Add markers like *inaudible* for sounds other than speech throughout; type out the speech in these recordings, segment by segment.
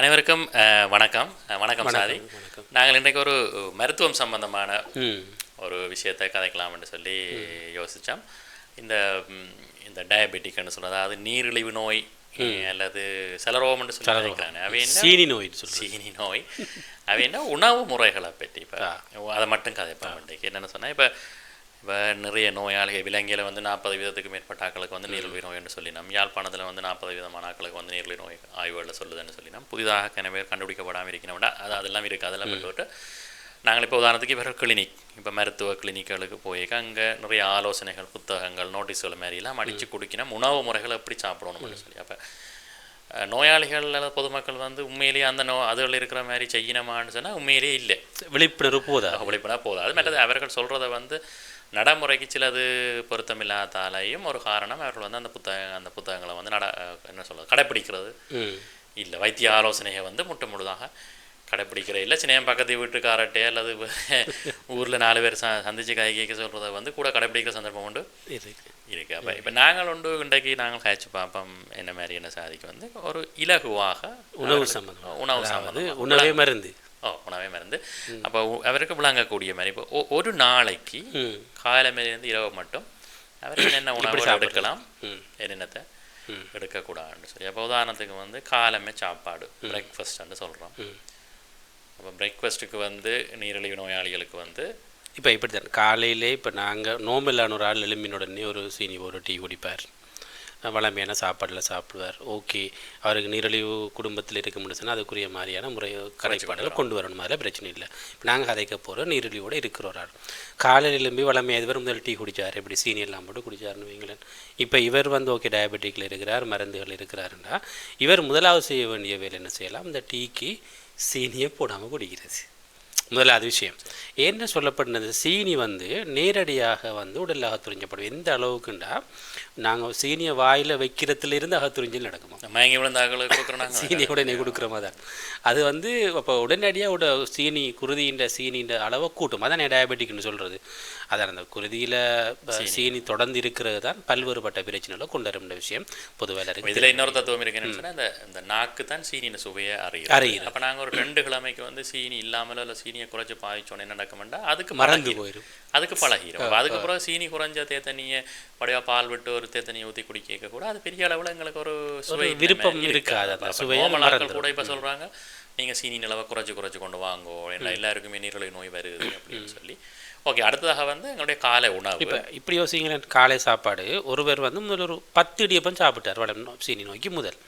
அனைவருக்கும் வணக்கம். வணக்கம் சாதி. நாங்கள் இன்றைக்கு ஒரு மருத்துவம் சம்பந்தமான ஒரு விஷயத்தை கதைக்கலாம்னு சொல்லி யோசித்தோம் இந்த இந்த டயபெட்டிக்னு சொல்றது அதாவது நீரிழிவு நோய் அல்லது சலரோம்னு சொல்லி நினைக்கிறாங்க. அவை என்ன? சீனி நோய் சீனி நோய். அவை என்ன? உணவு முறைகளை பற்றி இப்போ அதை மட்டும் கதைப்போம் இன்றைக்கு. என்னென்னு சொன்னால் இப்போ இப்போ நிறைய நோயாளிகள் விலங்கியில் வந்து நாற்பது வீதத்துக்கு மேற்பட்ட ஆட்களுக்கு வந்து நீரிழிவு நோய்னு சொல்லினோம் யாழ்ப்பாணத்தில் வந்து நாற்பது விதமான ஆட்களுக்கு வந்து நீரிழிவு நோய் ஆய்வுகளில் சொல்லுதுன்னு சொல்லினோம் புதிதாக கனவே கண்டுபிடிக்கப்படாமல் இருக்கணும்னா அது அதெல்லாம் இருக்குது அதெல்லாம் விட்டு நாங்கள் இப்போ உதாரணத்துக்கு இப்போ கிளினிக் இப்போ மருத்துவ கிளினிக்குகளுக்கு போய் அங்கே நிறைய ஆலோசனைகள் புத்தகங்கள் நோட்டீஸ்கள் மாதிரிலாம் அடித்து குடிக்கணும் உணவு முறைகளை எப்படி சாப்பிடணும்னு சொல்லி. அப்போ நோயாளிகள் அல்லது பொதுமக்கள் வந்து உண்மையிலேயே அந்த நோ அதில் இருக்கிற மாதிரி செய்யணுமான்னு சொன்னால் உண்மையிலேயே இல்லை. விழிப்புணர்வு போதா விழிப்புணா போதும் அது மற்றது அவர்கள் சொல்கிறத வந்து நடைமுறைக்கு சிலது பொருத்தமில்லாதாலையும் ஒரு காரணம் அவர்கள் வந்து அந்த புத்தக அந்த புத்தகங்களை வந்து நட என்ன சொல்றது கடைப்பிடிக்கிறது. இல்லை வைத்திய ஆலோசனையை வந்து முட்டு முழுதாக கடைப்பிடிக்கிற இல்லை. சின்ன பக்கத்து வீட்டுக்காரட்டே அல்லது ஊரில் நாலு பேர் ச சந்திச்சு கை கேட்க சொல்கிறத வந்து கூட கடைப்பிடிக்கிற சந்தர்ப்பம் உண்டு. இருக்கு. அப்போ இப்போ நாங்கள் உண்டு இன்றைக்கு நாங்கள் காய்ச்சி பார்ப்போம் என்ன மாதிரி என்ன சாதிக்கு வந்து ஒரு இலகுவாக உணவு சம்பந்தம். உணவு அதாவது சம்பந்தம் உணவே மருந்து. ஓ உணவே மருந்து அப்போ அவருக்கு விளங்கக்கூடிய மாதிரி இப்போ ஒரு நாளைக்கு ம். காலை மேலேருந்து இரவு மட்டும் அவர் *coughs* என்னென்ன உணவு? எடுக்கலாம் என்னென்னத்தை. எடுக்கக்கூடாதுன்னு சொல்லி. அப்போ உதாரணத்துக்கு வந்து காலமே சாப்பாடு பிரேக்ஃபாஸ்ட்னு சொல்கிறோம். அப்போ பிரேக்ஃபாஸ்ட்டுக்கு வந்து நீரிழிவு நோயாளிகளுக்கு வந்து இப்போ இப்படி தான் காலையிலே இப்போ நாங்கள் நோம்பில்லான ஒரு ஆள் எலும்பின உடனே ஒரு சீனி ஒரு டீ குடிப்பார். வளமையான சாப்பாடில் சாப்பிடுவார். ஓகே. அவருக்கு நீரிழிவு குடும்பத்தில் இருக்க முடிச்சுன்னா அதுக்குரிய மாதிரியான முறை கரைப்பாடுகளை கொண்டு வரணும். அதில் பிரச்சனை இல்லை. இப்போ நாங்கள் கதைக்க போகிறோம் நீரிழிவோட இருக்கிற காலையில் எலும்பி வளமையாதவர் முதல் டீ குடித்தார் இப்படி சீனி எல்லாம் போட்டு குடிச்சாருன்னு வைங்களேன். இப்போ இவர் வந்து ஓகே டயபெட்டிக்கில் இருக்கிறார் மருந்துகள் இருக்கிறாருன்னா இவர் முதலாவது செய்ய வேண்டிய வேலை என்ன செய்யலாம்? இந்த டீக்கு சீனியை போடாமல் குடிக்கிறது. முதலாவது விஷயம். என்ன சொல்லப்படுனது? சீனி வந்து நேரடியாக வந்து உடலில் அகத்துறிஞ்சப்படும் எந்த அளவுக்குண்டா? நாங்கள் சீனியை வாயில் வைக்கிறதுல இருந்து அகத்துறிஞ்சல் நடக்குமா? மயங்கி விழுந்தாக்களுக்கு கொடுக்குறோம் சீனி உடனே கொடுக்குற மாதிரி தான் அது வந்து அப்போ உடனடியாக உட சீனி குருதியின் சீனின்ற அளவை கூட்டும். அதான் டயபெட்டிக்னு சொல்கிறது அதான் அந்த குருதியில் சீனி. தொடர்ந்து இருக்கிறது தான் பல்வேறுபட்ட பிரச்சனைகளை கொண்டு வரும் விஷயம். பொதுவாக இருக்கு இதில் இன்னொரு தத்துவம் இருக்குன்னு இந்த நாக்கு தான் சீனியின் சுவையை அறியும். அறியுது. அப்போ நாங்கள் ஒரு ரெண்டு கிழமைக்கு வந்து சீனி இல்லாமலோ இல்லை சீனியை குறைச்சி பாய்ச்சோன்னு என்ன நடக்கும்டா அதுக்கு மறந்து. போயிடும் அதுக்கு பழகிரும் அப்ப அதுக்கப்புறம் சீனி குறைஞ்ச தேத்தனியை வடிவா பால் விட்டு ஒரு தேத்தனியை ஊற்றி குடிக்க கூட அது பெரிய அளவில் எங்களுக்கு ஒரு சுவை விருப்பம் இருக்காது. மறந்துரும். கூட இப்போ சொல்றாங்க நீங்க சீனி நிலவை குறைச்சு குறைச்சு கொண்டு வாங்கோ இல்லை எல்லாருக்குமே நீரிழிவு நோய் வருது அப்படின்னு சொல்லி. ஓகே அடுத்ததாக வந்து எங்களுடைய காலை உணவு. இப்போ இப்படி யோசிங்களேன் காலை சாப்பாடு ஒருவர் வந்து முதல் ஒரு பத்து இடியப்பம் சாப்பிட்டார் வடம் நோ- சீனி நோய்க்கு முதல்.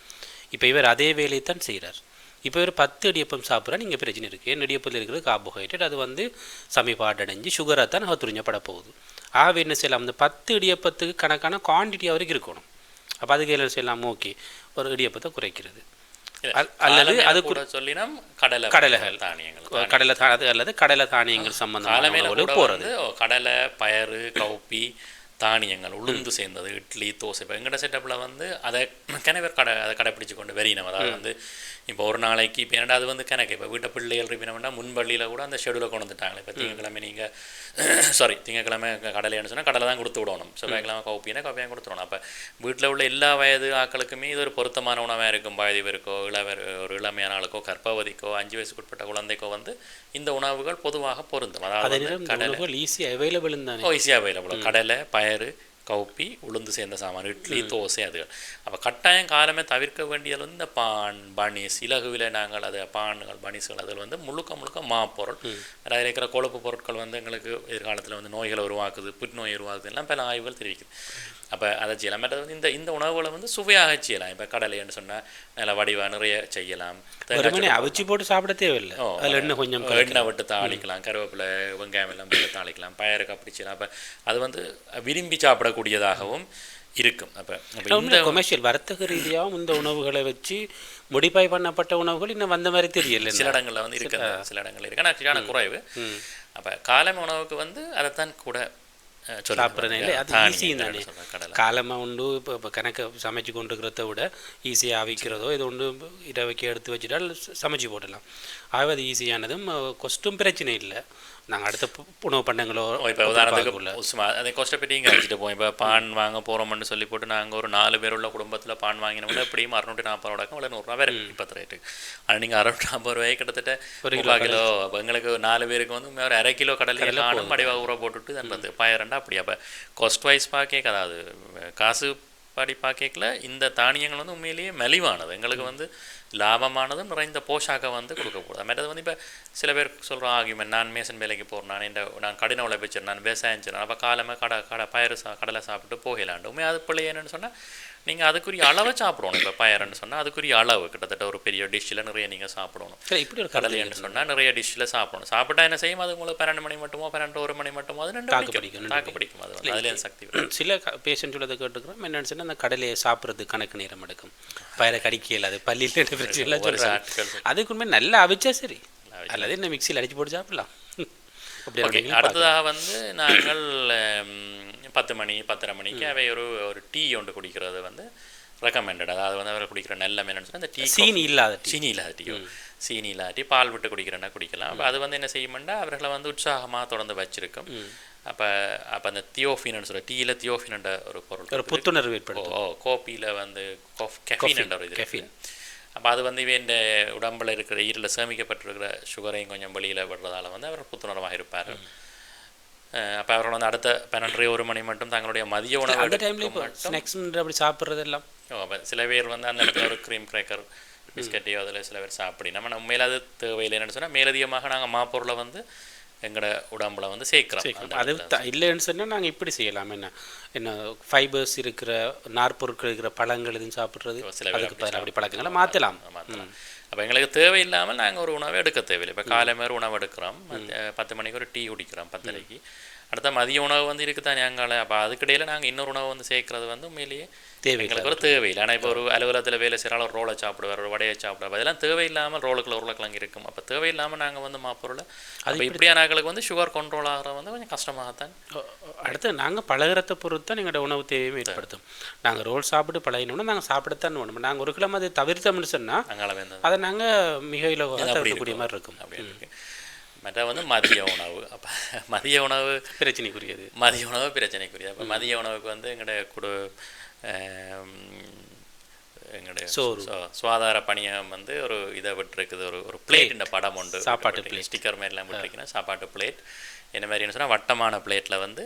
இப்போ இவர் அதே வேலையை தான் செய்கிறார் இப்போ இவர் பத்து இடியப்பம் சாப்பிட்றா நீங்கள் பிரச்சனை இருக்குது ஏன் இடியப்பத்தில் இருக்கிறது கார்போஹைட்ரேட் அது வந்து சமீபாடடைஞ்சு சுகராக தான் அவத்துறிஞ்சப்பட போகுது. ஆக என்ன செய்யலாம்? அந்த பத்து இடியப்பத்துக்கு கணக்கான குவான்டிட்டி அவருக்கு இருக்கணும். அப்போ அதுக்கு என்ன செய்யலாம்? ஓகே. ஒரு இடியப்பத்தை குறைக்கிறது. அல்- அல்லது அது கூட சொல்லினோம் கடலை கடலைகள். தானியங்கள் கடலை அது அல்லது கடலை தானியங்கள் சம்பந்தமான போகிறது கடலை பயறு கவுப்பி தானியங்கள் உளுந்து சேர்ந்தது இட்லி தோசை இப்போ எங்கட செட்டப்பில் வந்து அதை கிணவர் கடை அதை கடைப்பிடிச்சு கொண்டு வெறினோம் அதாவது வந்து இப்போ ஒரு நாளைக்கு இப்போ என்னடா அது வந்து கணக்கு இப்போ வீட்டை பிள்ளைகள் இருப்பினோம்னா முன்பள்ளியில் கூட அந்த ஷெடியூலை கொண்டு வந்துட்டாங்களே இப்போ திங்கக்கிழமை நீங்கள் சாரி திங்கக்கிழமை கடலைன்னு சொன்னால் கடலை தான் கொடுத்து விடணும். செவ்வாய்க்கிழமை கவுப்பினா கவுப்பியாக கொடுத்துடணும். அப்போ வீட்டில் உள்ள எல்லா வயது ஆட்களுக்குமே இது ஒரு பொருத்தமான உணவாக இருக்கும். வயதிவருக்கோ இளவர் ஒரு இளமையான ஆளுக்கோ கர்ப்பவதிக்கோ அஞ்சு வயசுக்கு உட்பட்ட குழந்தைக்கோ வந்து இந்த உணவுகள் பொதுவாக பொருந்தும். அதே அதாவது உணவுகள் ஈஸியாக அவைலபிள் ஈஸியாக அவைலபிள் கடலை பயறு கவுப்பி உளுந்து சேர்ந்த சாமான் இட்லி தோசை அதுகள் அப்போ கட்டாயம் காலமே தவிர்க்க வேண்டியது வந்து இந்த பான் பனிஸ் இலகுவில் நாங்கள் அது பான்கள் பனிஸ்கள் அதில் வந்து முழுக்க முழுக்க மாப்பொருள் அதில் இருக்கிற கொழுப்பு பொருட்கள் வந்து எங்களுக்கு எதிர்காலத்தில் வந்து நோய்களை உருவாக்குது புற்றுநோய் உருவாக்குது எல்லாம் பல ஆய்வுகள் தெரிவிக்குது அப்போ அதை செய்யலாம். மற்றது வந்து இந்த இந்த உணவுகளை வந்து சுவையாக செய்யலாம். இப்போ கடலைன்னு சொன்னால் நல்ல வடிவா நிறைய செய்யலாம். அவிச்சு போட்டு சாப்பிட தேவையில்லை. ஓ, அதில் எண்ணெய் கொஞ்சம் எண்ணெய் விட்டு தாளிக்கலாம். கருவேப்பிலை வெங்காயம் எல்லாம் போட்டு தாளிக்கலாம். பயருக்கு அப்படி செய்யலாம். அப்போ அது வந்து விரும்பி சாப்பிடக்கூடியதாகவும் இருக்கும். அப்போ கொமர்ஷியல் வர்த்தக ரீதியாகவும் இந்த உணவுகளை வச்சு மொடிஃபை பண்ணப்பட்ட உணவுகள் இன்னும் வந்த மாதிரி தெரியல சில இடங்களில் வந்து இருக்கு சில இடங்கள் இருக்கு. ஆனால் குறைவு. அப்போ காலை உணவுக்கு வந்து அதைத்தான் கூட அது தானே காலமாக உண்டு இப்போ இப்போ கணக்கு சமைச்சு கொண்டு இருக்கிறத விட ஈஸியாக அவிக்கிறதோ இது ஒன்று இரவைக்கு எடுத்து வச்சுட்டால் சமைச்சு போடலாம் ஆகவே அது ஈஸியானதும் கொஸ்ட்டும் பிரச்சனை இல்லை நாங்கள் அடுத்த உணவு பண்டங்களோ இப்போ உதாரணத்துக்கு சும்மா அதை கொஸ்ட்டை பற்றியும் கழிச்சிட்டு போவோம். இப்போ பான் வாங்க போகிறோம்னு சொல்லி போட்டு நாங்கள் ஒரு நாலு பேர் உள்ள குடும்பத்தில் பான் வாங்கினோம்னா எப்படியும் அறுநூற்றி நாற்பது ரூபாய்க்கும் இல்லை நூறுரூவா வேறு இப்போத்த ரேட்டு ஆனால் நீங்கள் அறுநூற்றி நாற்பது ரூபாய் கிட்டத்தட்ட ஒரு கிலோ கிலோ அப்போ எங்களுக்கு நாலு பேருக்கு வந்து ஒரு அரை கிலோ கடலையில் காணும் மடிவாக ஊற போட்டுட்டு தண்டது பயிரண்டா அப்படி. அப்போ காஸ்ட் வைஸ் பார்க்க அதாவது காசு படி பார்க்கல இந்த தானியங்கள் வந்து உண்மையிலேயே மலிவானது. எங்களுக்கு வந்து லாபமானதும் நிறைந்த போஷாக்கை வந்து கொடுக்கக்கூடாது மற்றது வந்து இப்போ சில பேர் சொல்கிறோம் ஆகியுமெண்ட் நான் மேசன் வேலைக்கு போகிறேன் நான் இந்த நான் கடின உழைப்பிச்சேன் நான் விவசாயம் செய்றேன் அப்போ காலமாக கடை கடை பயிறு சா கடலை சாப்பிட்டு போகலாண்டு. உண்மை அது பிள்ளை என்னென்னு சொன்னால் நீங்கள் அதுக்குரிய அளவை சாப்பிடணும். இப்போ பயிறுன்னு சொன்னால் அதுக்குரிய அளவு. கிட்டத்தட்ட ஒரு பெரிய டிஷ்ஷில் நிறைய நீங்கள் சாப்பிடணும். இப்படி ஒரு கடலை கடலைன்னு சொன்னால் நிறைய டிஷ்ஷில் சாப்பிடணும். சாப்பிட்டா என்ன செய்யும்? அது உங்களுக்கு பன்னெண்டு மணி மட்டுமோ பன்னெண்டு ஒரு மணி மட்டுமோ அது ரெண்டு தாக்கு பிடிக்கும். தாக்கு பிடிக்கும். அது அதுலேயும் சக்தி வரும். சில பேஷண்ட் உள்ளதை கேட்டுக்கிறோம். என்னன்னு சொன்னா அந்த கடலையை சாப்பிட்றது கணக்கு நேரம் எடுக்கும். பயிரை கடிக்க இயலாது பள்ளியில் பிரச்சனை ஒரு சொல்கிறாங்க அதுக்கு உண்மை நல்லா அவிச்சா சரி. அல்லது என்ன மிக்சியில் அடிச்சு போட்டு சாப்பிடலாம். *laughs* ஓகே? அடுத்ததாக வந்து நாங்கள் பத்து மணி பத்தரை மணிக்கு அவை ஒரு ஒரு டீ ஒன்று குடிக்கிறது வந்து ரெக்கமெண்டட் அதாவது வந்து அவர் குடிக்கிற நல்ல என்னன்னு இந்த டீ சீனி இல்லாத சீனி இல்லாத டீ. சீனி இல்லாத டீ பால் விட்டு குடிக்கிறேன்னா குடிக்கலாம். அப்போ அது வந்து என்ன செய்யுமெண்டா அவர்களை வந்து உற்சாகமாக தொடர்ந்து வச்சிருக்கும். அப்போ அப்போ அந்த தியோஃபின்னு சொல்ல டீயில் தியோஃபின்ன்ற ஒரு பொருள் ஒரு. புத்துணர்வு ஓ ஏற்படுத்தும். ஓ கோப்பியில் வந்து கெஃபின் ஒரு இது. அப்போ அது வந்து இவன் இந்த உடம்புல இருக்கிற ஈரில் சேமிக்கப்பட்டிருக்கிற சுகரையும் கொஞ்சம் வெளியில் விடுறதால வந்து அவர் புத்துணர்வாக இருப்பார். அப்போ அவர்கள் வந்து அடுத்த பன்னெண்டரை ஒரு மணி மட்டும் தங்களுடைய மதிய உணவு அந்த டைம்ல ஸ்நாக்ஸ் அப்படி சாப்பிட்றது எல்லாம். ஓ, அப்ப சில பேர் வந்து அந்த இடத்துல ஒரு க்ரீம் கிரேக்கர் பிஸ்கட்டையோ அதில் சில பேர் சாப்பிடி நம்ம உண்மையில அது தேவையில்லைன்னு சொன்னால் மேலதிகமாக நாங்கள் மாப்பொருளை வந்து எங்களோட உடம்புல வந்து சேர்க்கிறோம். அது இல்லைன்னு சொன்னா நாங்க இப்படி செய்யலாம். என்ன? என்ன ஃபைபர்ஸ் இருக்கிற நார்ப்பொருட்கள் இருக்கிற பழங்கள் எதுவும் சாப்பிட்றது? சில பேர் அதுக்கு அப்படி பழக்கங்களை மாற்றலாம் மாற்றலாம் அப்போ எங்களுக்கு தேவையில்லாமல் நாங்கள் ஒரு உணவை எடுக்க தேவையில்லை. இப்போ காலை மாதிரி உணவு எடுக்கிறோம். பத்து மணிக்கு ஒரு டீ குடிக்கிறோம் பத்தரைக்கு. அடுத்த மதிய உணவு வந்து இருக்குதான் எங்களை அப்போ அதுக்கிடையில் நாங்கள் இன்னொரு உணவு வந்து சேர்க்கறது வந்து உண்மையிலேயே தேவையில்லை எங்களுக்கு ஒரு தேவையில்லை. ஆனால் இப்போ ஒரு அலுவலகத்தில் வேலை செய்கிறாலும் ஒரு ரோலை சாப்பிடுவார் ஒரு வடையை சாப்பிடுவார். அதெல்லாம் தேவையில்லாமல் ரோலுக்குள்ள உருளைக்கிழங்கு இருக்கும். அப்போ தேவையில்லாமல் நாங்கள் வந்து மாப்பொருளை அப்போ இப்படியான ஆட்களுக்கு வந்து சுகர் கண்ட்ரோல் ஆகிறது வந்து கொஞ்சம் கஷ்டமாகத்தான் அடுத்து நாங்கள் பழகிறத பொறுத்து தான் எங்களோட உணவு தேவையும் ஏற்படுத்தும். நாங்கள் ரோல் சாப்பிட்டு பழகினோம்னா நாங்கள் சாப்பிடத்தான் வேணும். நாங்கள் ஒரு கிழமை அதை தவிர்த்தோம்னு சொன்னால் அதை நாங்கள் மிக இலவாக தவிர்க்கக்கூடிய. மாதிரி இருக்கும். அப்படி இருக்கு. மற்ற வந்து மதிய உணவு. அப்போ மதிய உணவு பிரச்சனைக்குரியது. மதிய உணவு பிரச்சனைக்குரியது. அப்போ மதிய உணவுக்கு வந்து எங்களுடைய குடு எங்களுடைய சுகாதார பணியம் வந்து ஒரு இதை விட்டுருக்குது. ஒரு ஒரு பிளேட் படம் உண்டு. சாப்பாட்டு plate. ஸ்டிக்கர் மாதிரிலாம் விட்டுருக்கீங்கன்னா சாப்பாட்டு பிளேட் என்ன மாதிரின்னு சொன்னால் வட்டமான பிளேட்டில் வந்து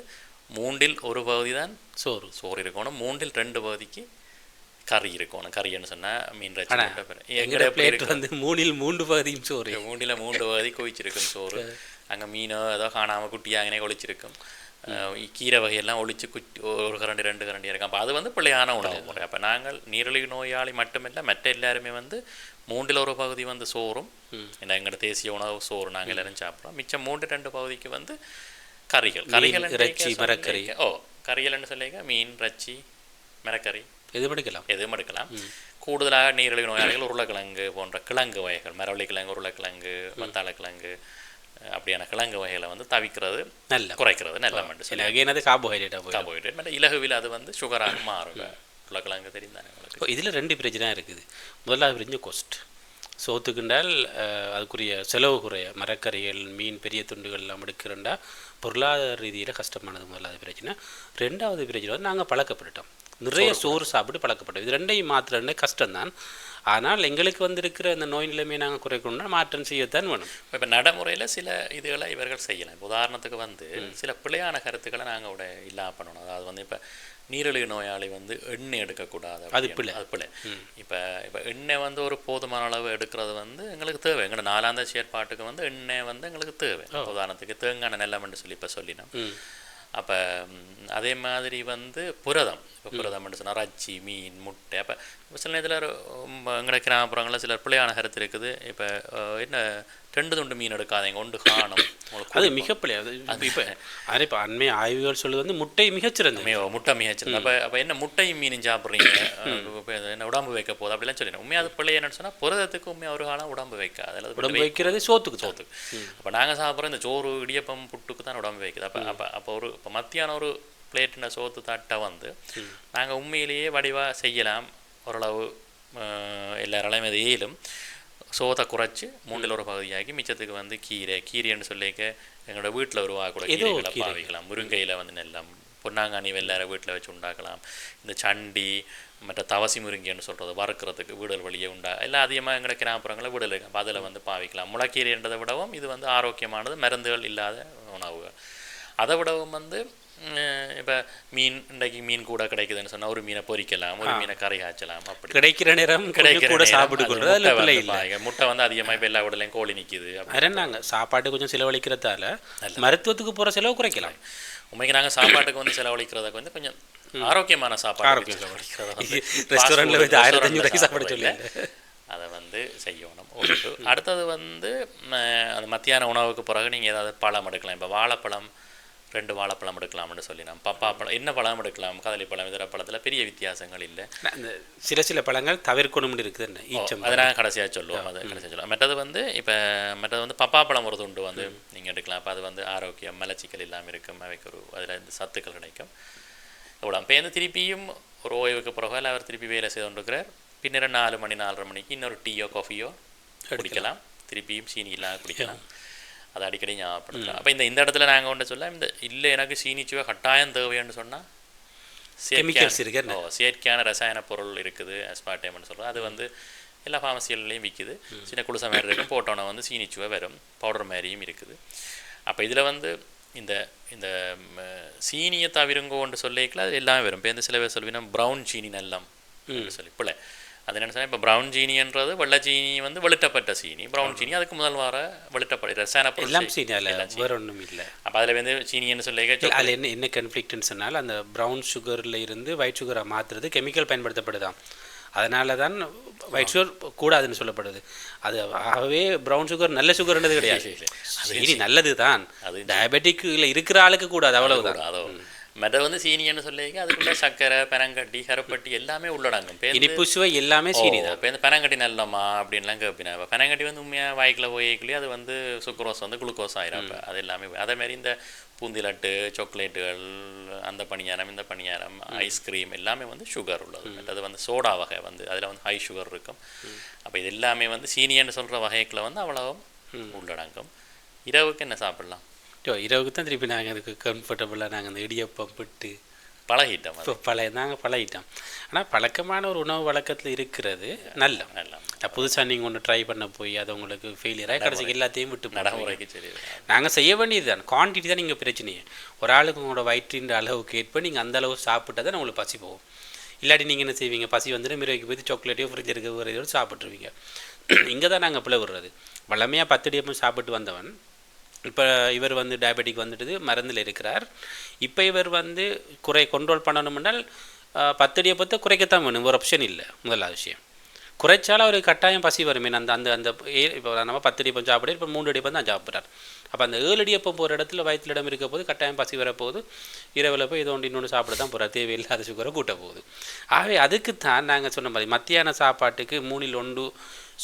மூன்றில் ஒரு பகுதி தான் சோறு. சோறு இருக்கணும். மூன்றில் ரெண்டு பகுதிக்கு கறி இருக்கணும் கறின்னு சொன்னால் மீன் ரச்சி எங்கட பிளேட் வந்து மூணில் மூன்று பகுதியும் சோறு? மூண்டில் மூன்று பகுதி குவிச்சிருக்கும் சோறு. *laughs* அங்கே மீனோ ஏதோ காணாமல் குட்டியாங்கனே ஒளிச்சிருக்கும். அஹ் கீரை வகையெல்லாம் ஒளிச்சு குட்டி ஒரு கரண்டி ரெண்டு கரண்டி இருக்கும். அப்போ அது வந்து பிள்ளையான உணவு முறை. அப்போ நாங்கள் நீரிழிவு நோயாளி மட்டுமில்லை மற்ற எல்லாருமே வந்து மூன்றில் ஒரு பகுதி வந்து சோறும். ஏன்னா எங்களோட தேசிய உணவு சோறு நாங்கள் எல்லாரும் சாப்பிட்றோம். மிச்சம் மூன்று ரெண்டு பகுதிக்கு வந்து கறிகள். கறிகள். ஓ கறிகள்னு சொல்லிக்க மீன் இறைச்சி மரக்கறி. எது படிக்கலாம்? எதுவும் எடுக்கலாம் கூடுதலாக நீரிழிவு நோயாளிகள் உருளைக்கிழங்கு போன்ற கிழங்கு வகைகள் மரவள்ளி கிழங்கு உருளைக்கிழங்கு மத்தாள கிழங்கு அப்படியான கிழங்கு வகைகளை வந்து தவிக்கிறது நல்ல குறைக்கிறது நல்ல மட்டும் என்னது? கார்போஹைட்ரேட்டாக போய் கார்போஹைட்ரேட் மற்ற இலகுவில் அது வந்து சுகராக மாறுங்க. உருளைக்கிழங்கு தெரியும் இப்போ இதில் ரெண்டு பிரச்சனை இருக்குது. முதலாவது பிரச்சனை கொஸ்ட் சோத்துக்குண்டால் அதுக்குரிய செலவு குறைய மரக்கறிகள் மீன் பெரிய துண்டுகள் எல்லாம் எடுக்கிறண்டா பொருளாதார ரீதியில் கஷ்டமானது முதலாவது பிரச்சனை. ரெண்டாவது பிரச்சனை வந்து நாங்கள் பழக்கப்பட்டுட்டோம். நிறைய சோறு சாப்பிட்டு பழக்கப்பட்டோம். இது ரெண்டையும் மாற்றுறதுனே கஷ்டம்தான். ஆனால் எங்களுக்கு வந்திருக்கிற இந்த நோய் நிலைமையை நாங்கள் குறைக்கணும்னா மாற்றம் செய்யத்தான் வேணும். இப்போ நடைமுறையில் சில இதுகளை இவர்கள் செய்யலாம். இப்ப உதாரணத்துக்கு வந்து சில பிழையான கருத்துக்களை நாங்கள் விட இல்லாம பண்ணணும். அதாவது வந்து இப்போ நீரிழிவு நோயாளி வந்து எண்ணெய் எடுக்கக்கூடாது அது. பிழை. அது பிழை. இப்போ இப்போ எண்ணெய் வந்து ஒரு போதுமான அளவு எடுக்கிறது வந்து எங்களுக்கு தேவை. எங்களோட நாலாந்த செயற்பாட்டுக்கு வந்து எண்ணெய் வந்து எங்களுக்கு தேவை. உதாரணத்துக்கு தேங்காய் நெல்லம்னு சொல்லி இப்போ சொல்லினோம். அப்போ அதே மாதிரி வந்து புரதம். இப்போ புரதம்னு சொன்னால் ரச்சி மீன் முட்டை. அப்போ சில நேரத்தில் எங்களோட கிராமப்புறங்களில் சில பிள்ளையான கருத்து இருக்குது. இப்போ என்ன ரெண்டு துண்டு மீன் எடுக்காதீங்க ஒன்று காணும். அது மிகப்படியா அது இப்போ அது இப்போ அண்மை ஆய்வுகள் சொல்லுது வந்து முட்டை மிகச்சிறந்தது. உண்மையோ முட்டை மீச்சிருந்தா அப்போ அப்போ என்ன முட்டையும் மீனும் சாப்பிட்றீங்க? என்ன உடம்பு வைக்க போகுது? அப்படிலாம் சொல்லிடுறேன். உண்மையாக அது பிள்ளை என்னன்னு சொன்னால் புரதத்துக்கு உண்மையாக ஒரு காலம் உடம்பு வைக்காது. அல்லது உடம்பு வைக்கிறது சோத்துக்கு. சோத்துக்கு. அப்போ நாங்கள் சாப்பிட்ற இந்த சோறு இடியப்பம் புட்டுக்கு தான் உடம்பு வைக்குது. அப்போ அப்போ அப்போ ஒரு இப்போ மத்தியான ஒரு பிளேட்டின சோத்து தட்டை வந்து நாங்கள் உண்மையிலேயே வடிவாக செய்யலாம். ஓரளவு எல்லாராலையும் அது இயலும் சோத்தை குறைச்சி மூன்றில் ஒரு பகுதியாக்கி மிச்சத்துக்கு வந்து கீரை கீரைன்னு சொல்லிக்க எங்களோட வீட்டில் உருவாக்கூட ஏதோ கீரைகளை கீரை. பாவிக்கலாம். முருங்கையில் வந்து நெல்லம் பொன்னாங்கானி வெள்ளார வீட்டில் வச்சு உண்டாக்கலாம். இந்த சண்டி மற்ற தவசி முருங்கைன்னு சொல்கிறது வறுக்கிறதுக்கு வீடல் வழியே உண்டா எல்லாம் அதிகமாக எங்களோட கிராமப்புறங்களில் வீடல் இருக்கு. அப்போ அதில் வந்து பாவிக்கலாம். முளைக்கீரைன்றதை விடவும் இது வந்து ஆரோக்கியமானது மருந்துகள் இல்லாத உணவுகள். அதை விடவும் வந்து இப்போ மீன் இன்றைக்கு மீன் கூட கிடைக்குதுன்னு சொன்னா ஒரு மீனை பொரிக்கலாம் ஒரு மீனை கறி காய்ச்சலாம் அப்படி கிடைக்கிற நேரம் கிடைக்கிற கூட சாப்பிட்டு அதில் முட்டை வந்து அதிகமாக இப்போ எல்லா வீடுலையும் கோழி வேற என்னங்க சாப்பாட்டு கொஞ்சம் செலவழிக்கிறதால மருத்துவத்துக்கு போகிற செலவு குறைக்கலாம் உண்மைக்கு நாங்கள் சாப்பாட்டுக்கு வந்து செலவழிக்கிறத வந்து கொஞ்சம் ஆரோக்கியமான சாப்பாடு ஆரோக்கியம் செலவழிக்கிறத வந்து ஆயிரத்தி அஞ்சூறு சாப்பிட சொல்லி. அதை வந்து செய்யணும் அடுத்தது வந்து அது மத்தியான உணவுக்கு பிறகு நீங்கள் ஏதாவது பழம் எடுக்கலாம் இப்போ வாழைப்பழம் ரெண்டு வாழைப்பழம் எடுக்கலாம்னு சொல்லி நம்ம பப்பா பழம் என்ன பழம் எடுக்கலாம் கதலி பழம் இதர பழத்தில் பெரிய வித்தியாசங்கள் இல்லை. அந்த சில சில பழங்கள் தவிர்க்கணும்னு இருக்குது என்ன ஈச்சம் அதை நாங்கள் கடைசியாக சொல்லுவோம் அதை கடைசியாக சொல்லுவோம். மற்றது வந்து இப்போ மற்றது வந்து பப்பாப்பழம் ஒரு துண்டு வந்து நீங்கள் எடுக்கலாம். அப்போ அது வந்து ஆரோக்கியம் மலச்சிக்கல் இல்லாமல் இருக்கும் அவைக்கு ஒரு அதில் இந்த சத்துக்கள் கிடைக்கும். இவ்வளோ இப்போ வந்து திருப்பியும் ஒரு ஓய்வுக்கு பிறகு இல்லை அவர் திருப்பி வேலை செய்து கொண்டிருக்கிறார். பின்னர் நாலு மணி நாலரை மணிக்கு இன்னொரு டீயோ காஃபியோ குடிக்கலாம். திருப்பியும் சீனி இல்லாமல் குடிக்கலாம். அதை அடிக்கடி ஞாபகப்படுத்தலாம் அப்போ இந்த இந்த இடத்துல நாங்கள் ஒன்று சொல்ல இந்த இல்லை எனக்கு சீனி சுவை கட்டாயம் தேவைன்னு சொன்னால் Chemicals இருக்கு? ஓ செயற்கையான ரசாயன பொருள் இருக்குது அஸ்பார்டேம்னு சொல்கிறோம் அது வந்து எல்லா ஃபார்மசிகள்லையும் விற்குது சின்ன குளிசை மாதிரி இருக்கும் போட்டோன்னா வந்து சீனிச்சுவை வரும். பவுடர் மாதிரியும் இருக்குது. அப்போ இதில் வந்து இந்த இந்த சீனியை தவிருங்கோன்னு சொல்லிக்கல அது எல்லாமே வரும். இப்போ இந்த சில பேர் சொல்லுவீங்கன்னா ப்ரௌன் சீனி நல்லம் சொல்லி. பிள்ளை. அது சொன்னால் இப்போ ப்ரௌன் சீனின்றது வெள்ளை சீனி வந்து வெளுட்டப்பட்ட சீனி. ப்ரௌன் சீனி அதுக்கு முதல் வார வெளுட்டப்பட்ட ரசாயன எல்லாம் சீனி அதில். வேற ஒன்றும் இல்லை. அப்போ அதில் வந்து சீனின்னு சொல்லிக்க அதில் என்ன என்ன கன்ஃப்ளிக்ட்னு சொன்னால் அந்த ப்ரௌன் சுகரில் இருந்து ஒயிட் சுகரை மாற்றுறது கெமிக்கல் பயன்படுத்தப்படுதாம். அதனால தான் ஒயிட் சுகர் கூடாதுன்னு சொல்லப்படுது. அது ஆகவே ப்ரௌன் சுகர் நல்ல சுகர்ன்றது கிடையாது. *laughs* சரி நல்லது தான் அது டயபெட்டிக்கில் இருக்கிற ஆளுக்கு கூடாது அவ்வளவுதான். மற்ற வந்து சீனின்னு சொல்லிக்க அதுக்குள்ள சர்க்கரை பெனங்கட்டி கருப்பட்டி எல்லாமே உள்ளடங்கும். இப்போ இனிப்பு சுவை எல்லாமே சீனி தான் இப்போ இந்த பெனங்கட்டி நல்லம்மா அப்படின்லாம் கேட்பினா இப்போ பெனங்கட்டி வந்து உண்மையாக வாய்க்கில் போய்க்குள்ளே அது வந்து சுக்ரோஸ் வந்து குளுக்கோஸ் ஆயிரும். அப்போ அது எல்லாமே அதே மாதிரி இந்த பூந்தி லட்டு சாக்லேட்டுகள் அந்த பணியாரம் இந்த பணியாரம் ஐஸ்கிரீம் எல்லாமே வந்து சுகர் உள்ளது. அது வந்து சோடா வகை வந்து அதில் வந்து ஹை சுகர் இருக்கும். அப்போ இது எல்லாமே வந்து சீனியன்னு சொல்கிற வகைக்குள்ள வந்து அவ்வளவும் உள்ளடங்கும். இரவுக்கு என்ன சாப்பிடலாம்? ஐயோ, இரவுக்கு தான் திருப்பி நாங்கள் அதுக்கு கம்ஃபர்டபுளாக நாங்கள் அந்த இடியப்பம் பிட்டு பழகிட்டோம் இப்போ பழைய நாங்கள் பழகிட்டோம். ஆனால் பழக்கமான ஒரு உணவு வழக்கத்தில் இருக்கிறது நல்ல. நல்லா புதுசாக நீங்கள் ஒன்று ட்ரை பண்ண போய் அது உங்களுக்கு ஃபெயிலியராக கடைசிக்கு எல்லாத்தையும் விட்டு. நடைமுறைக்கு சரி. நாங்கள் செய்ய வேண்டியது தான். குவான்டிட்டி தான் நீங்கள் பிரச்சனையே. ஒரு ஆளுக்கு உங்களோட வயிற்றின் அளவுக்கு ஏற்ப நீங்கள் அந்த அளவு சாப்பிட்டா தான் உங்களுக்கு பசி போகும். இல்லாட்டி நீங்கள் என்ன செய்வீங்க? பசி வந்துட்டு மிருவைக்கு போய் சாக்லேட்டையோ ஃப்ரிட்ஜ் இருக்க ஒரு இதோடு சாப்பிட்ருவீங்க *clears throat* இங்கே தான் நாங்கள் பிள்ளை விடுறது வளமையாக பத்தடியப்பம் சாப்பிட்டு வந்தவன் இப்போ இவர் வந்து டயபெட்டிக் வந்துட்டு மருந்தில் இருக்கிறார். இப்போ இவர் வந்து குறை கண்ட்ரோல் பண்ணணும்னால் பற்றி குறைக்கத்தான் வேணும். ஒரு ஆப்ஷன் இல்லை முதலாவது விஷயம். குறைச்சாலும் அவருக்கு கட்டாயம் பசி வருமே. அந்த அந்த அந்த ஏ- இப்போ நம்ம பத்து அடிப்பம் சாப்பிட இப்போ மூணு அடிப்பம் தான் சாப்பிட்றாரு. அப்போ அந்த ஏழு அடியப்பம் போகிற இடத்துல வயிற்றுல இடம் இருக்க போது கட்டாயம் பசி வரப்போகுது. இரவில் போய் இதை ஒன்று இன்னொன்று சாப்பிட தான் போகிற தேவையில்லாத சுகரை கூட்ட போகுது ஆகவே அதுக்குத்தான் நாங்கள் சொன்ன மாதிரி மத்தியான சாப்பாட்டுக்கு மூணில் ஒன்று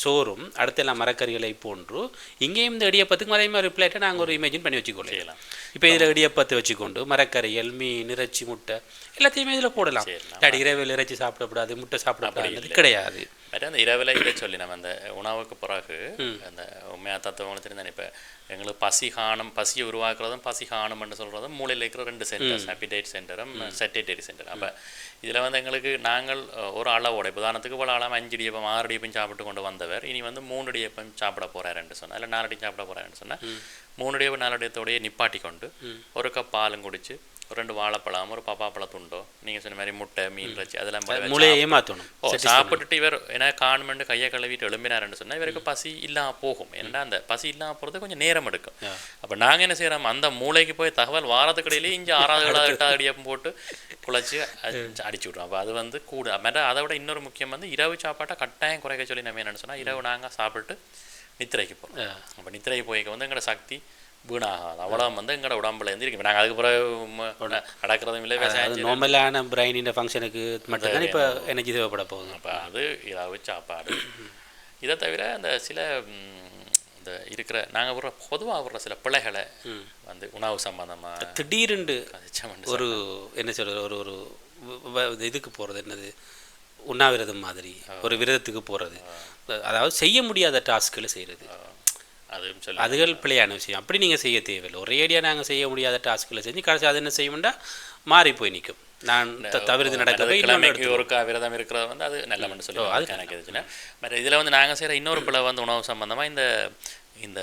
சோறும் அடுத்தெல்லாம் மரக்கறிகளை போன்று இங்கேயும் இந்த இடியப்பத்துக்கு அதே மாதிரி பிளேட்டை நாங்கள் ஒரு இமேஜின் பண்ணி வச்சுக்கொள்ளலாம் செய்யலாம். இப்போ இதில் இடியப்பத்தை வச்சுக்கொண்டு மரக்கறிகள் மீன் இறைச்சி முட்டை எல்லாத்தையுமே இதில் போடலாம். இல்லாட்டி இரவில் இறைச்சி சாப்பிடக்கூடாது முட்டை சாப்பிடக்கூடாது கிடையாது. பட் அந்த இரவில் இதை சொல்லி நம்ம அந்த உணவுக்கு பிறகு அந்த உண்மையாக தத்துவம் தெரியும் இப்போ எங்களுக்கு பசி காணும் பசியை உருவாக்குறதும் பசி காணும்னு சொல்கிறதும் மூளையில் இருக்கிற ரெண்டு சென்டர்ஸ் ஹாப்பிடைட் சென்டரும் செட்டேட்டரி சென்டர் அப்போ இதில் வந்து எங்களுக்கு நாங்கள் ஒரு அளவோட உதாரணத்துக்கு இவ்வளோ அளவு அஞ்சு இடியப்பம் ஆறு இடியப்பம் சாப்பிட்டு கொண்டு வந்தவர் இனி வந்து மூணு இடியப்பம் சாப்பிட போகிறாருன்னு சொன்னால் இல்லை நாலு இடியம் சாப்பிட போகிறாருன்னு சொன்னால் மூணு இடியப்பம் நாலு இடியத்தோடய நிப்பாட்டி கொண்டு ஒரு கப் பாலும் குடிச்சு ஒரு ரெண்டு வாழைப்பழம் ஒரு பப்பாப்பழ துண்டோ நீங்கள் சொன்ன மாதிரி முட்டை மீன் வச்சு அதெல்லாம் மூளையை ஏமாற்றணும் ஓ சாப்பிட்டுட்டு இவர் என்ன காணுமெண்டு கையை கழுவிட்டு எழும்பினாருன்னு சொன்னா இவருக்கு பசி இல்லாம போகும். ஏன்னா அந்த பசி இல்லாம போறது கொஞ்சம் நேரம் எடுக்கும். அப்ப நாங்க என்ன செய்யறோம்? அந்த மூளைக்கு போய் தகவல் வாரத்துக்கு இடையிலே இங்க ஆறாவது ஏழாவது எட்டாவது அடியப்பம் போட்டு குழச்சி அடிச்சு விட்றோம் அப்ப அது வந்து கூட மேடம் அதை விட இன்னொரு முக்கியம் வந்து இரவு சாப்பாட்டை கட்டாயம் குறைக்க சொல்லி நம்ம என்னன்னு சொன்னா இரவு நாங்க சாப்பிட்டு நித்திரைக்கு போறோம். ஆ. அப்ப நித்திரைக்கு போய்க்க வந்து எங்களோட சக்தி வீணாகாது. அவ்வளோ வந்து எங்களோட உடம்புல இருந்து இருக்கு நாங்கள் அதுக்கு பிறகு ம- நடக்கிறதும் இல்லை அது விவசாயம் நார்மலான பிரைனின் ஃபங்க்ஷனுக்கு மட்டும்தான் இப்போ எனர்ஜி தேவைப்பட போகுது. அப்போ அது இரவு சாப்பாடு. இதை தவிர அந்த சில இந்த இருக்கிற நாங்கள் விடுற பொதுவாக விடுற சில பிழைகளை வந்து உணவு சம்பந்தமாக திடீரென்று ஒரு என்ன சொல்றது ஒரு ஒரு இதுக்கு போகிறது என்னது? உண்ணாவிரதம் மாதிரி. ஒரு விரதத்துக்கு போகிறது அதாவது செய்ய முடியாத டாஸ்க்களை செய்கிறது அதுவும் சொல்லி அதுகள் பிழையான விஷயம். அப்படி நீங்கள் செய்ய தேவையில்லை. ஒரேடியாக நாங்கள் செய்ய முடியாத டாஸ்க்களை செஞ்சு கடைசி அது என்ன செய்யும்னா மாறி போய் நிற்கும் நான் தவிர்த்து இன்னொன்று கிழமைக்கு ஒருக்கா விரதம் இருக்கிறது வந்து அது நல்ல மனு சொல்லி எனக்கு இருந்துச்சுன்னா மற்ற இதில் வந்து நாங்கள் செய்கிற இன்னொரு பிள்ளை வந்து உணவு சம்பந்தமாக இந்த இந்த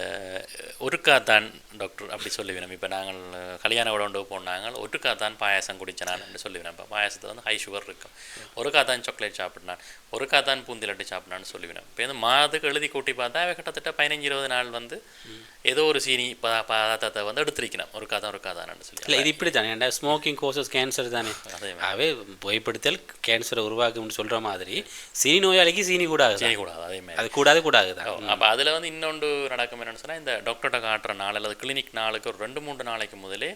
ஒருக்காத்தான் டாக்டர் அப்படி சொல்லுவேன் இப்போ நாங்கள் கல்யாண உடம்பு போனாங்க ஒருக்காத்தான் பாயாசம் குடிச்சனான்னு சொல்லுவேன் இப்போ பாயாசத்தில் வந்து ஹை சுகர் இருக்கும். ஒருக்காத்தான் சாக்லேட் சாப்பிட்னான். ஒருக்காத்தான் பூந்திலட்டு சாப்பிட்னான்னு சொல்லுவேன் இப்போ இந்த மாதத்துக்கு எழுதி கூட்டி பார்த்தா அவன் கிட்டத்தட்ட பதினஞ்சு இருபது நாள் வந்து ஏதோ ஒரு சீனி பதார்த்தத்தை வந்து எடுத்திருக்கணும். ஒரு காதான் ஒரு காதான்னு சொல்லி. இல்லை இது இப்படி தானே. ஏன்டா ஸ்மோக்கிங் கோசஸ் கேன்சர் தானே. அதே அவே புகைப்படுத்தல் கேன்சரை உருவாக்கும்னு சொல்கிற மாதிரி சீனி நோயாளிக்கு சீனி கூடாது தான். செய்யக்கூடாது அதே மாதிரி. அது கூடாது கூடாது தான். அப்போ அதில் வந்து இன்னொன்று நடக்கும் என்னன்னு சொன்னால் இந்த டாக்டர்கிட்ட காட்டுற நாள் அல்லது கிளினிக் நாளுக்கு ஒரு ரெண்டு மூன்று நாளைக்கு முதலே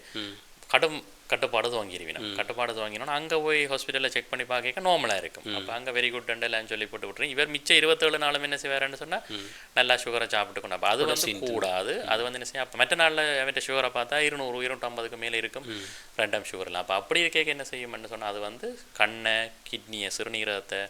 கடும் கட்டுப்பாடு துவங்கிடுவினோம் கட்டுப்பாடு துவங்கினோம் அங்கே போய் ஹாஸ்பிட்டலில் செக் பண்ணி பார்க்க நார்மலாக இருக்கும். அப்போ அங்கே வெரி குட் எல்லாம் சொல்லி போட்டு விட்டுரும் இவர் மிச்சம் இருபத்தேழு நாளும் என்ன செய்வாருன்னு சொன்னால் நல்லா சுகரை சாப்பிட்டு கொண்டு அப்போ அது வந்து கூடாது. அது வந்து என்ன செய்யும் அப்போ மற்ற நாளில் அவன்கிட்ட சுகரை பார்த்தா இருநூறு இருநூற்றம்பதுக்கு மேலே இருக்கும். ரெண்டாம் சுகர்லாம் அப்போ அப்படி இருக்க என்ன செய்யும்னு சொன்னால் அது வந்து கண்ணை கிட்னியை சிறுநீரகத்தை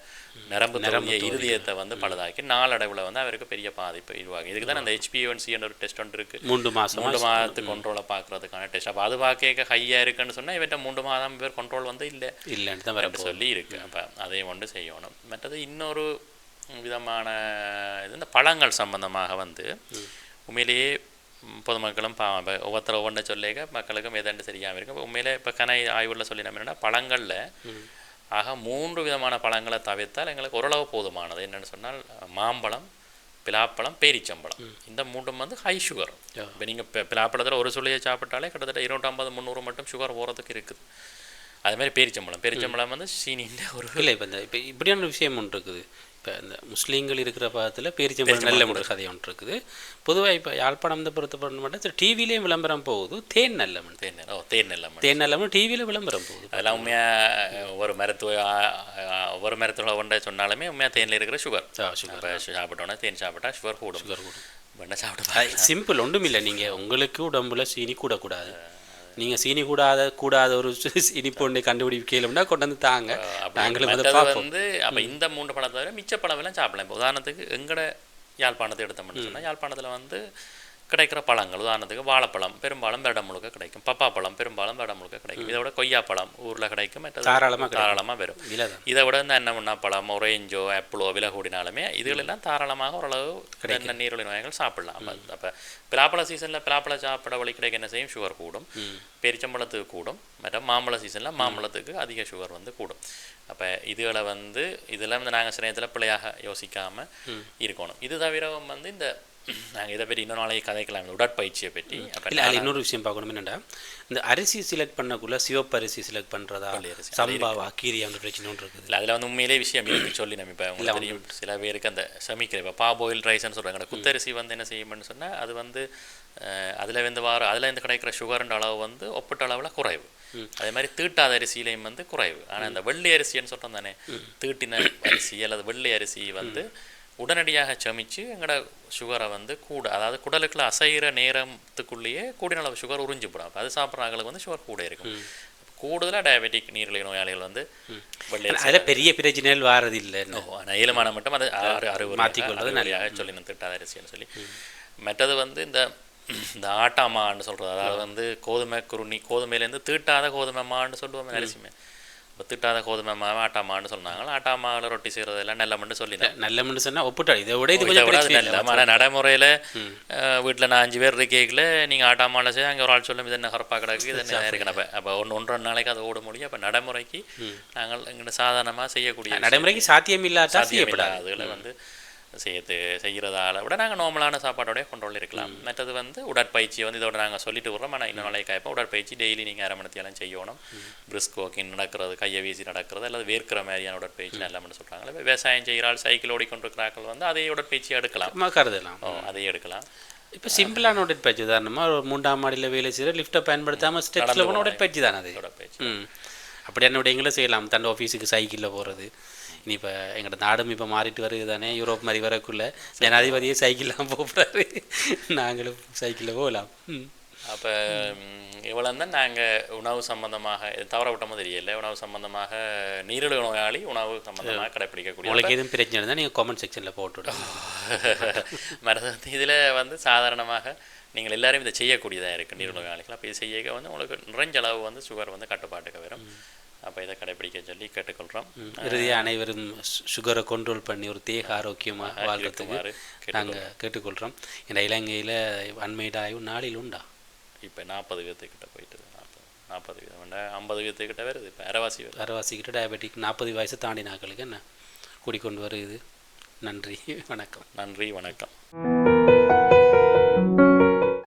நரம்பு தோலிய இருதயத்தை வந்து பழுதாக்கி நாளடைவில் வந்து அவருக்கு பெரிய பாதிப்பு இதுவாகும் இதுக்கு தான் அந்த ஹெச்பிஒன்சின்னு ஒரு டெஸ்ட் ஒன்று இருக்குது மூன்று மாதம் மூன்று மாதத்துக்கு கண்ட்ரோலை பார்க்கறதுக்கான டெஸ்ட் அப்போ அது பார்க்க ஹையாக இருக்குன்னு சொன்னால் இவற்ற மூன்று மாதம் பேர் கண்ட்ரோல் வந்து இல்லை இல்லைன்னு தான் சொல்லி இருக்கு அப்போ அதையும் கொண்டு செய்யணும். மற்றது இன்னொரு விதமான இது இந்த பழங்கள் சம்பந்தமாக வந்து உண்மையிலேயே பொதுமக்களும் பா இப்ப ஒவ்வொருத்தர் ஒவ்வொன்றை சொல்லிக்க மக்களுக்கும் எதாண்டு சரியாமல் இருக்கும் உண்மையிலே இப்போ கனை ஆய்வுள்ள சொல்லி நம்ம என்னன்னா பழங்களில் ஆக மூன்று விதமான பழங்களை தவிர்த்தால் எங்களுக்கு ஓரளவு போதுமானது. என்னன்னு சொன்னால் மாம்பழம் பிலாப்பழம் பேரிச்சம்பழம். இந்த மூன்றும் வந்து ஹை சுகர் இப்போ நீங்கள் பிலாப்பழத்தில் ஒரு சுள்ளியை சாப்பிட்டாலே கிட்டத்தட்ட இருநூற்றம்பது முந்நூறு மட்டும் சுகர் போகிறதுக்கு இருக்குது. அதே மாதிரி பேரிச்சம்பழம். பேரிச்சம்பழம் வந்து சீனின்ற ஒரு இல்லை இப்போ இந்த இப்போ இப்படியான விஷயம் ஒன்று இருக்குது. இப்போ இந்த முஸ்லீம்கள் இருக்கிற பாகத்தில் பேரிச்சம்பழம் நல்ல ஒரு கதை ஒன்று இருக்குது. பொதுவாக இப்போ யாழ்ப்பாணம் இந்த பொறுத்த மட்டும் டிவிலேயும் விளம்பரம் போகுது. தேன் நல்ல மண் தேன் ஓ தேன் நெல்லம் தேன் நல்ல மண் டிவியில் விளம்பரம் போகுது. அதெல்லாம் உண்மையாக ஒவ்வொரு மருத்துவ ஒவ்வொரு மருத்துவ ஒன்றை சொன்னாலுமே உண்மையாக தேனில் இருக்கிற சுகர். இப்போ சாப்பிட்டோன்னா தேன் சாப்பிட்டா சுகர் கூடும். சுகர் கூடும். என்ன சாப்பிட்டு சிம்பிள் ஒன்றும் இல்லை. நீங்கள் உங்களுக்கு உடம்புல சீனி கூடக்கூடாது. நீங்கள் சீனி கூடாத கூடாத ஒரு *laughs* இனிப்பு ஒன்றை கண்டுபிடிக்கலும்னா கொண்டு வந்து தாங்க. நாங்களும் வந்து அப்போ இந்த மூன்று பழத்தை தவிர மிச்ச பழம் எல்லாம் சாப்பிடலாம். இப்போ உதாரணத்துக்கு எங்கட யாழ்ப்பாணத்தை எடுத்தோம்னு சொன்னால் யாழ்ப்பாணத்தில் வந்து கிடைக்கிற பழங்கள். உதாரணத்துக்கு வாழைப்பழம் பெரும்பாலும் வருடம் முழுக்க கிடைக்கும். பப்பாப்பழம் பெரும்பாலும் வருடம் முழுக்க கிடைக்கும் இதை விட கொய்யாப்பழம் ஊரில் கிடைக்கும். மற்றது தாராளமா கிடைக்கும். தாராளமாக வரும். இதை விட இந்த அன்னமுன்னா பழம் ஒரேஞ்சோ ஆப்பிளோ விலை கூடினாலுமே இதுகளெல்லாம் தாராளமாக ஓரளவு இந்த நீரிழிவு நோய்கள் சாப்பிடலாம். அப்போ பிலாப்பழ சீசனில் பிலாப்பழ சாப்பிட வழி கிடைக்க என்ன செய்யும்? சுகர் கூடும். பேரிச்சம்பழத்துக்கு கூடும். மற்ற மாம்பழ சீசனில் மாம்பழத்துக்கு அதிக சுகர் வந்து கூடும். அப்போ இதுகளை வந்து இதெல்லாம் வந்து நாங்கள் சில நேரத்தில் பிள்ளையாக யோசிக்காமல் இருக்கணும். இது தவிர வந்து இந்த *laughs* நாங்கள் இதை பற்றி இன்னொரு நாளைக்கு கதைக்கலாம். உடற்பயிற்சியை பற்றி இல்லை அதில் இன்னொரு விஷயம் பார்க்கணும் என்னடா இந்த அரிசி செலக்ட் பண்ணக்குள்ள சிவப்பு அரிசி செலக்ட் பண்ணுறதா அரிசி. சம்பாவா கீரியா அந்த பிரச்சனை ஒன்று இருக்குது. இல்லை அதில் வந்து உண்மையிலே விஷயம் இருக்கு. சொல்லி நம்ம இப்போ உங்களுக்கு தெரியும். சில பேருக்கு அந்த சமைக்கிற இப்போ பாபோயில் ரைஸ்ன்னு சொல்கிறாங்க குத்தரிசி வந்து என்ன செய்யும்னு சொன்னால் அது வந்து அதில் வந்து வார அதில் இருந்து கிடைக்கிற சுகர்ன்ற அளவு வந்து ஒப்பிட்ட அளவில் குறைவு. அதே மாதிரி தீட்டாத அரிசியிலையும் வந்து குறைவு. ஆனால் இந்த வெள்ளை அரிசின்னு சொல்கிறோம் தானே? தீட்டின அரிசி அல்லது வெள்ளை அரிசி வந்து உடனடியாக சமைச்சு எங்களோட சுகரை வந்து கூட அதாவது குடலுக்குள்ள அசைகிற நேரத்துக்குள்ளேயே கூடின அளவு சுகர் உறிஞ்சிப்படும். அப்ப அது சாப்பிட்றவங்களுக்கு வந்து சுகர் கூட இருக்கும். கூடுதலாக டயபெட்டிக் நீரிழிவு நோயாளிகள் வந்து அதில் பெரிய பிரச்சனைகள் வாரது இல்லை நான் ஏழுமான மட்டும் அது அறுபது மாத்திக்கொள்வது நல்லதாக சொல்லி திட்டாத அரிசின்னு சொல்லி. மற்றது வந்து இந்த இந்த ஆட்டாமான்னு சொல்கிறது அதாவது வந்து கோதுமை குருணி கோதுமையிலேருந்து தீட்டாத கோதுமை மான்னு சொல்லுவோம் அரிசிமே. இப்போ திட்டாத கோதுமை மாவு ஆட்டாமான்னு சொன்னாங்க ஆட்டாமாவில் ரொட்டி செய்கிறதெல்லாம் நல்ல மட்டும் சொல்லினேன் நல்ல மனுஷன்னா ஒப்புட்டா இதை விட இது விட அது பிரச்சனை நல்ல இல்லை ஆனால் நடைமுறையில் வீட்டில் நான் அஞ்சு பேர் இருக்கேக்கில் நீங்கள் ஆட்டாமாவில் செய்ய அங்கே ஒரு ஆள் சொல்லும் இது என்ன கருப்பா கிடக்கு? இது என்ன *laughs* இருக்கணும் அப்போ ஒன்று ஒன்றரை நாளைக்கு அது ஓட முடியும். அப்போ நடைமுறைக்கு நாங்கள் எங்கிட்ட சாதாரணமாக செய்யக்கூடிய நடைமுறைக்கு சாத்தியம் இல்லாட்டா சாத்தியமில்லை. செய்யப்படாது. அதுகளை வந்து செய்யறது செய்கிறதால விட நாங்கள் நார்மலான சாப்பாடோடய கொண்டு இருக்கலாம். மற்றது வந்து உடற்பயிற்சியை வந்து இதோட நாங்கள் சொல்லிட்டு வர்றோம் ஆனால் இன்னும் நாளைக்கு காய்ப்போம் உடற்பயிற்சி டெய்லி நீங்கள் அரை மணித்தியாலும் செய்யணும். பிரிஸ்க் வாக்கிங் நடக்கிறது கையை வீசி நடக்கிறது அல்லது வேர்க்கிற மாதிரியான உடற்பயிற்சி எல்லாமே சொல்கிறாங்க விவசாயம் செய்கிறாள் சைக்கிள் ஓடிக்கொண்டிருக்கிறார்கள் வந்து அதே உடற்பயிற்சி எடுக்கலாம். கருதலாம். ஓ அதையும் எடுக்கலாம். இப்போ சிம்பிளான உடற்பயிற்சி உதாரணமாக ஒரு மூன்றாம் மாடியில் வேலை செய்கிற லிஃப்ட்டை பயன்படுத்தாமல் ஸ்டெப்ஸில் போன உடற்பயிற்சி தானே அது? உடற்பயிற்சி. அப்படியான விடயங்களும் செய்யலாம். தன் ஆஃபீஸுக்கு சைக்கிளில் போகிறது இனி இப்போ எங்களோட நாடும் இப்போ மாறிட்டு வருது தானே யூரோப் மாதிரி வரக்குள்ள. ஜனாதிபதியே சைக்கிள்லாம் போகிறாரு நாங்களும் சைக்கிளில் போகலாம் அப்போ இவ்வளோ தான் நாங்கள் உணவு சம்பந்தமாக இது தவற விட்டமோ தெரியல. உணவு சம்பந்தமாக நீரிழிவு நோயாளி உணவு சம்பந்தமாக கடைப்பிடிக்கக்கூடிய உங்களுக்கு எதுவும் பிரச்சனை இருந்தால் நீங்கள் காமெண்ட் செக்ஷனில் போட்டு விடுங்க. *laughs* மருத்துவ இதில் வந்து சாதாரணமாக நீங்கள் எல்லாரும் இதை செய்யக்கூடியதாக இருக்குது நீரிழிவு நோயாளிகள். அப்போ இது செய்ய வந்து உங்களுக்கு நிறைஞ்ச அளவு வந்து சுகர் வந்து கட்டுப்பாட்டுக்கு வரும். அப்போ இதை கடைப்பிடிக்க சொல்லி கேட்டுக்கொள்கிறோம் இறுதியாக அனைவரும் சுகரை கண்ட்ரோல் பண்ணி ஒரு தேக ஆரோக்கியமாக இருக்குமாறு நாங்கள் கேட்டுக்கொள்கிறோம் இந்த இலங்கையில் அண்மையிட ஆய்வு நாளில் உண்டா? இப்போ நாற்பது வீதத்துக்கிட்ட போயிட்டு நாற்பது நாற்பது வீதம் ஐம்பது வீதத்துக்கிட்ட வருது. இப்போ அரைவாசி வருது. அரைவாசிக்கிட்ட டயபெட்டிக் நாற்பது வயசு தாண்டி நாட்களுக்கு என்ன? கூடிக்கொண்டு வருது. நன்றி. வணக்கம். நன்றி வணக்கம்.